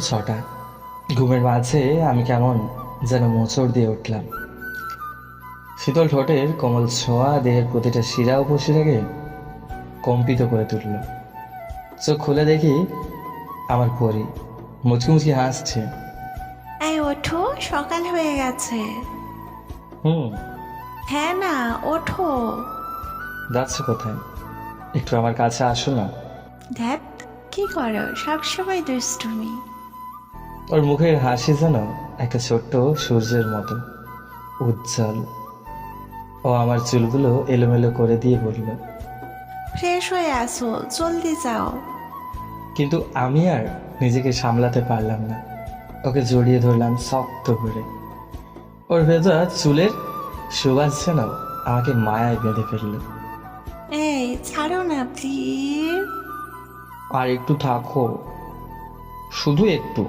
ছটা। ঘুমের মাঝে আমি কেমন যেন মোচড় দিয়ে উঠলাম। শীতল ঠোঁটের কোমল ছোঁয়া দেহের প্রতিটা শিরা উপশিরাকে কম্পিত করে তুলল। চোখ খুলে দেখি আমার পরি মুচকি মুচকি হাসছে। এই ওঠো সকাল হয়ে গেছে। হুম। হ্যাঁ না ওঠো। যাচ্ছ কোথায়? একটু আমার কাছে আসো না। ধ্যাত কি করো? সবসময় দুষ্টুমি। ওর মুখের হাসি যেন একটা ছোট্ট সূর্যের মতো উজ্জ্বল। ও আমার চুলগুলো এলোমেলো করে দিয়ে বলল ফ্রেশ হয়ে আসো জলদি যাও। কিন্তু আমি আর নিজেকে সামলাতে পারলাম না। ওকে জড়িয়ে ধরলাম শক্ত করে। ওর ভেজা চুলের সুবাস যেন আমাকে মায়ায় বেঁধে ফেলল। এই ছাড়ো না প্লিজ আর একটু থাকো। শুধু একটু।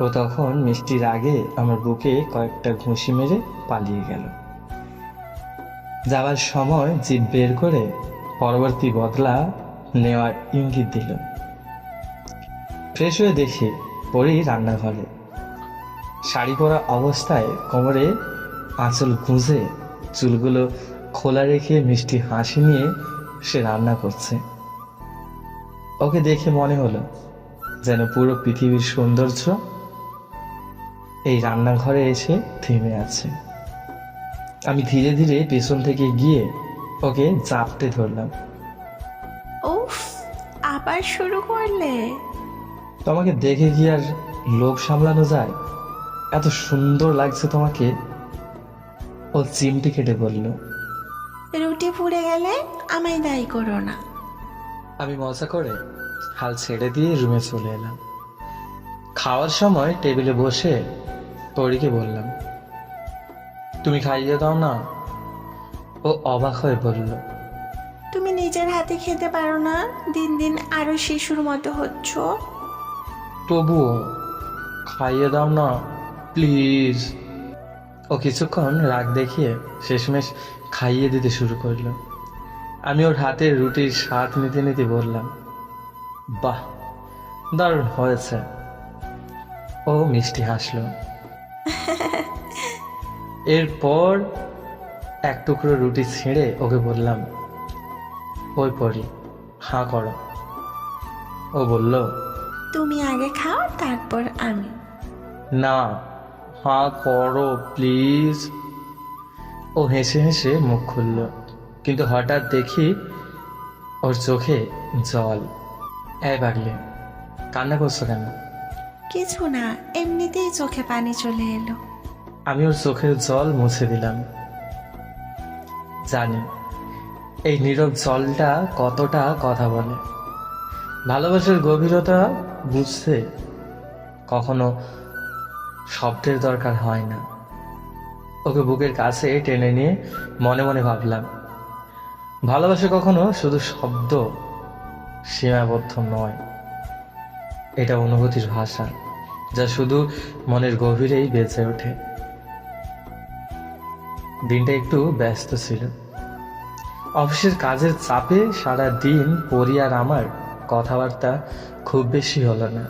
ও তখন মিষ্টির আগে আমার বুকে কয়েকটা ঘুষি মেরে পালিয়ে গেল। যাওয়ার সময় জিভ বের করে পরবর্তী বদলা নেওয়ার ইঙ্গিত দিল। ফ্রেশ হয়ে দেখি পরি রান্নাঘরে। শাড়ি পরা অবস্থায় কোমরে আঁচল গুঁজে চুলগুলো খোলা রেখে মিষ্টি হাসি নিয়ে সে রান্না করছে। ওকে দেখে মনে হলো যেন পুরো পৃথিবীর সৌন্দর্য এই রান্নাঘরে এসে থেমে আছে। আমি ধীরে ধীরে পেছন থেকে গিয়ে ওকে চাপতে ধরলাম। উফ আবার শুরু করলে। তোমাকে দেখে কি আর লোভ সামলানো যায়? এত সুন্দর লাগছে তোমাকে। ও চিমটি কেটে বলল রুটি পুড়ে গেলে আমায় দায়ী করো না। আমি মজা করে হাল ছেড়ে দিয়ে রুমে চলে এলাম। খাওয়ার সময় টেবিলে বসে পরীকে বললাম তুমি খাইয়ে দাও না। ও অবাক হয়ে বলল তুমি নিজের হাতে খেতে পারো না দিন দিন আরও শিশুর মতো হচ্ছ। তবুও খাইয়ে দাও না প্লিজ। ও কিছুক্ষণ রাগ দেখিয়ে শেষমেশ খাইয়ে দিতে শুরু করল। আমি ওর হাতের রুটির স্বাদ নিতে নিতে বললাম বাহ দারুণ হয়েছে। ও মিষ্টি হাসলো এরপর এক টুকরো রুটি ছেড়ে ওকে বললাম ওই পড়ি হাঁ করো। ও বলল তুমি আগে খাও তারপর আমি। না হাঁ করো প্লিজ। ও হেসে হেসে মুখ খুলল কিন্তু হঠাৎ দেখি ওর চোখে জল। এই বাগলে কান্না করছ কেন? কিছু না, এমনিতেই চোখে পানি চলে এলো। আমি ওর চোখের জল মুছে দিলাম। জানি, এই নীরব জলটা কতটা কথা বলে। ভালোবাসার গভীরতা বুঝতে কখনো শব্দের দরকার হয় না। ওকে বুকের কাছে টেনে নিয়ে মনে মনে ভাবলাম, ভালোবাসা কখনো শুধু শব্দ সীমাবদ্ধ নয়। এটা অনুভূতির ভাষা, যা শুধু মনের গভীরেই বেঁচে ওঠে। দিনটা একটু ব্যস্ত ছিল। অফিসের কাজের চাপে সারা দিন পরি আর আমার কথাবার্তা খুব বেশি হলো না।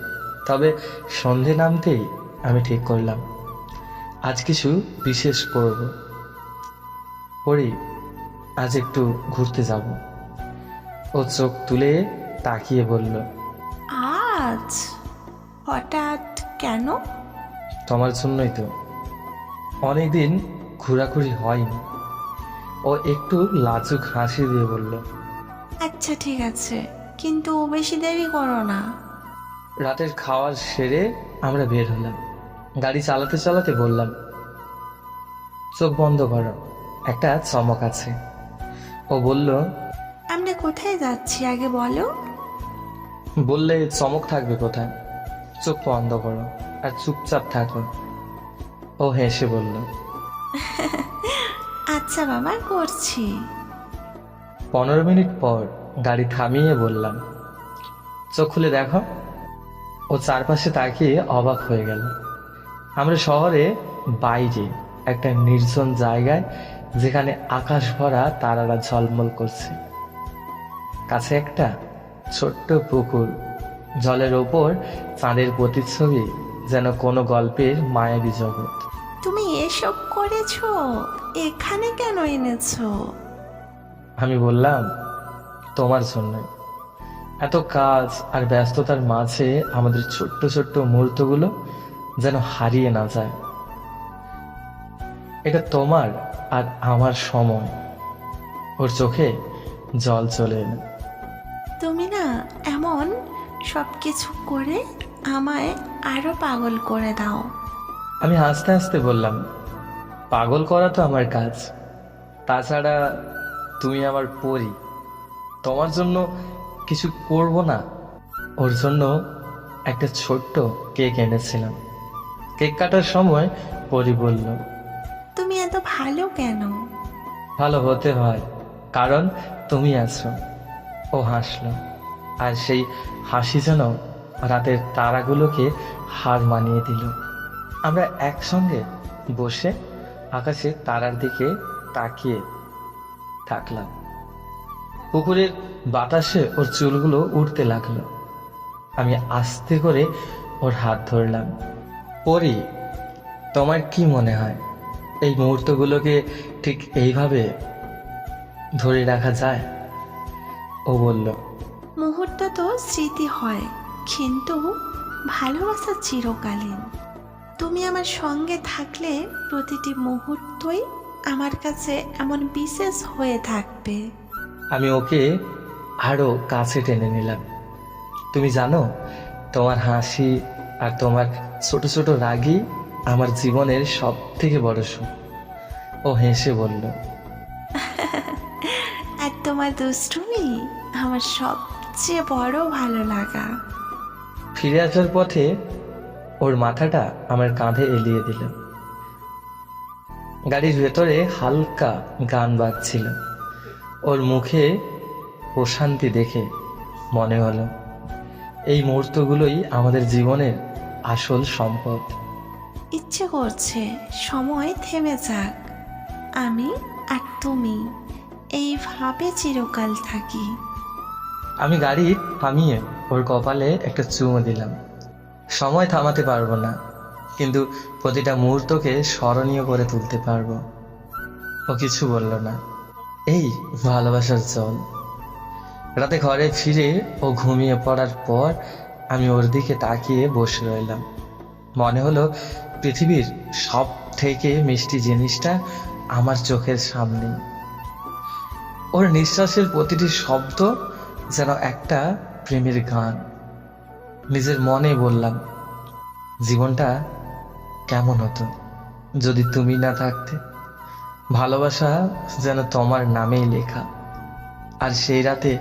তবে সন্ধে নামতেই আমি ঠিক করলাম। আজ কিছু বিশেষ করব। পরি আজ একটু ঘুরতে যাব। ও চোখ তুলে তাকিয়ে বলল আজ? হঠাৎ কেন? তোমার জন্যই তো। অনেকদিন ঘোরাঘুরি হয়নি। ও একটু লাজুক হাসি দিয়ে বলল আচ্ছা ঠিক আছে কিন্তু বেশি দেরি করো না। রাতের খাওয়া সেরে আমরা বের হলাম। গাড়ি চালাতে চালাতে বললাম চোখ বন্ধ করো একটা চমক আছে। ও বলল আমরা কোথায় যাচ্ছি আগে বলো? বললে চমক থাকবে কোথায়? চোখ বন্ধ করো আর চুপচাপ থাকো। ও হেসে বলল আচ্ছা বাবা করছি। পনেরো মিনিট পর গাড়ি থামিয়ে বললাম চোখ খুলে দেখো। ও চারপাশে তাকিয়ে অবাক হয়ে গেল। আমরা শহরে বাইরে একটা নির্জন জায়গায় যেখানে আকাশ ভরা তারারা ঝলমল করছে। কাছে একটা ছোট্ট পুকুর। জলের ওপর চাঁদের প্রতিচ্ছবি যেন কোনো গল্পের মায়াবী জগৎ। তুমি এসব করেছ? এখানে কেন এনেছো? আমি বললাম তোমার জন্যই এত কাজ আর ব্যস্ততার মাঝে আমাদের ছোট্ট ছোট্ট মুহূর্তগুলো যেন হারিয়ে না যায়। এটা তোমার আর আমার সময়। ওর চোখে জল চলে এলো। তুমি না এমন সব কিছু করে আমায় আরও পাগল করে দাও। আমি হাসতে হাসতে বললাম পাগল করা তো আমার কাজ। তাছাড়া তুমি আমার পরি। তোমার জন্য কিছু করব না। ওর জন্য একটা ছোট্ট কেক এনেছিলাম। কেক কাটার সময় পরি বলল তুমি এত ভালো কেন? ভালো হতে হয় কারণ তুমি আছো। ও হাসলো। আর সেই হাসি যেন রাতের তারাগুলোকে হার মানিয়ে দিল। আমরা একসঙ্গে বসে আকাশে তারার দিকে তাকিয়ে থাকলাম। পুকুরের বাতাসে ওর চুলগুলো উঠতে লাগল। আমি আস্তে করে ওর হাত ধরলাম। পরি, তোমার কি মনে হয়? এই মুহূর্তগুলোকে ঠিক এইভাবে ধরে রাখা যায়? বলল মুহূর্ত তো স্মৃতি হয় কিন্তু ভালোবাসা চিরকালীন। তুমি আমার সঙ্গে থাকলে প্রতিটি মুহূর্তই আমার কাছে এমন বিশেষ হয়ে থাকবে। আমি ওকে আরও কাছে টেনে নিলাম। তুমি জানো তোমার হাসি আর তোমার ছোট ছোট রাগই আমার জীবনের সব থেকে বড় সুখ ও হেসে বলল তোমার দুষ্টুমি আমার সবচেয়ে বড় ভালো লাগা ফিরে আসার পথে ওর মাথাটা আমার কাঁধে এলিয়ে দিল। গাড়ির ভেতরে হালকা গান বাজছিল। ওর মুখে প্রশান্তি দেখে মনে হলো এই মুহূর্তগুলোই আমাদের জীবনের আসল সম্পদ। ইচ্ছে করছে সময় থেমে যাক আমি আর তুমি। এইভাবে চিরকাল থাকি। আমি গাড়ি থামিয়ে ওর কপালে একটা চুমো দিলাম। সময় থামাতে পারব না, কিন্তু প্রতিটা মুহূর্তকে স্মরণীয় করে তুলতে পারব। ও কিছু বলল না। এই ভালোবাসার জল। রাতে ঘরে ফিরে ও ঘুমিয়ে পড়ার পর আমি ওর দিকে তাকিয়ে বসে রইলাম। মনে হলো পৃথিবীর সব থেকে মিষ্টি জিনিসটা আমার চোখের সামনেই ওর নিঃশ্বাসের প্রতিটি শব্দ যেন একটা প্রেমের গান। নিজের মনে বললাম, জীবনটা কেমন হতো যদি তুমি না থাকতে? ভালোবাসা যেন তোমার নামেই লেখা। আর সেই রাতে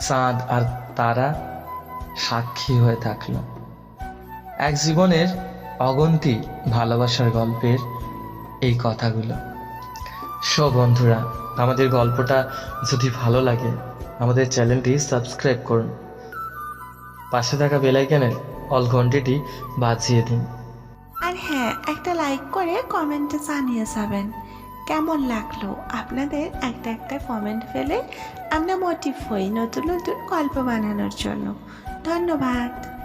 চাঁদ আর তারা সাক্ষী হয়ে থাকল। এক জীবনের অগন্তি ভালোবাসার গল্পের এই কথাগুলো। সো বন্ধুরা আমাদের গল্পটা যদি ভালো লাগে, আমাদের চ্যানেলটি সাবস্ক্রাইব করুন। পাশে থাকা বেলাইকানের অল ঘন্টিটি বাজিয়ে দিন। আর হ্যাঁ একটা লাইক করে কমেন্টে জানিয়ে যাবেন, কেমন লাগল আপনাদের একটা একটা কমেন্ট ফেলে আমরা মোটিভ হই নতুন নতুন গল্প বানানোর জন্য। ধন্যবাদ।